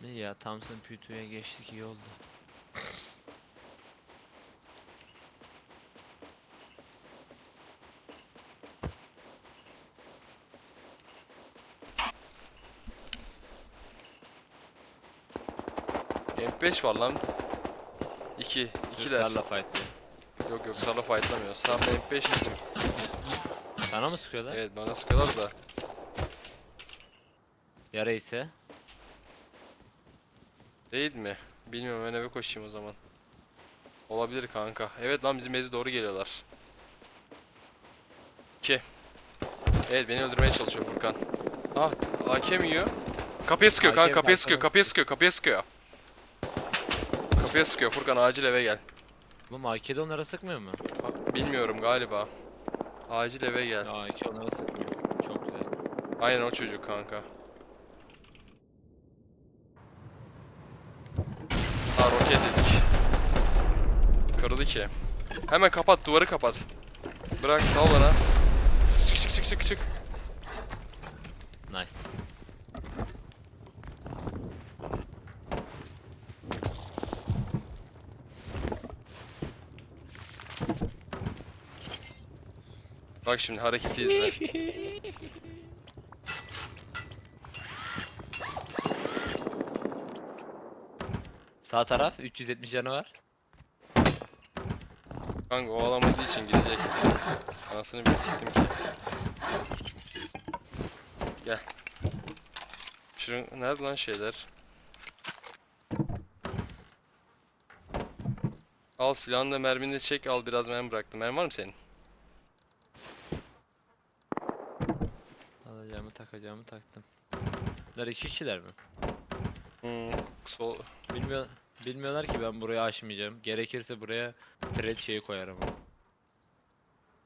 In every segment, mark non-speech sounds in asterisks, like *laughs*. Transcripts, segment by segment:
Ne ya Thompson P2'ye geçtik iyi oldu. MP5 var lan. 2. 2'ler. Türklerle fight diyor. Yok yok sana fightlamıyor. Sen MP5 isim. Sana mı sıkıyorlar? Evet bana sıkıyorlar da. Yara ise. Değil mi? Bilmiyorum ben eve koşayım o zaman. Olabilir kanka. Evet lan bizim ezi doğru geliyorlar. 2. Evet beni öldürmeye çalışıyor Furkan. Ah AK mi yiyor? Kapıya sıkıyor kanka kapıya sıkıyor kapıya sıkıyor kapıya sıkıyor. Kapıya sıkıyor Furkan acil eve gel. Bu AK'de onlara sıkmıyor mu? Ha, Bilmiyorum galiba. Acil eve gel. Ya AK onlara sıkmıyor. Çok güzel. Aynen o çocuk kanka. Ha roket yedik. Kırıldı ki. Hemen kapat duvarı kapat. Bırak sal bana. Çık çık çık çık çık. Nice. Bak şimdi hareketi izle. *laughs* Sağ taraf 370 canı var. Kanka o alamadığı için gidecek. Anasını bir siktim ki. Gel. Şurun nerede lan şeyler? Al silahını da mermini de çek al biraz mermi bıraktım. Mermi var mı senin? Alacağımı takacağımı taktım. Bunlar iki kişiler mi? Hmm, sol. Bilmiyor, bilmiyorlar ki ben buraya aşmayacağım. Gerekirse buraya thread şeyi koyarım.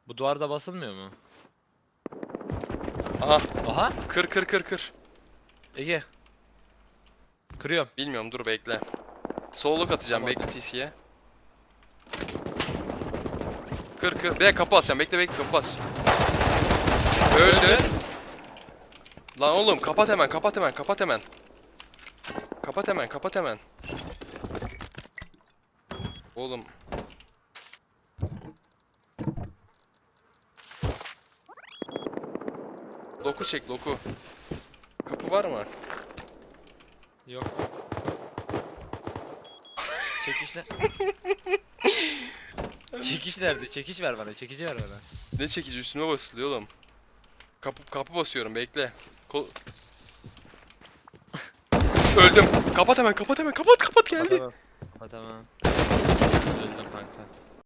Bu duvarda basılmıyor mu? Aha Aha! kır kır kır kır. Ege. Kırıyorum. Bilmiyorum dur bekle. Solluk atacağım Tamam. bekle TC'ye. Kır kır. Bir de kapı basacağım bekle bekle kapı bas. Öldü. Lan oğlum kapat hemen kapat hemen kapat hemen. Kapat hemen kapat hemen. Oğlum. Loku çek loku. Kapı var mı? Yok. Çekiş ne? *laughs* çekiş nerede? Çekiş ver bana. Çekici ver bana. Ne çekici üstüme basılıyor oğlum. Kapı kapı basıyorum bekle. Kol... Öldüm. Kapat hemen kapat hemen kapat kapat geldi. Tamam. Ha, tamam. Öldüm kanka.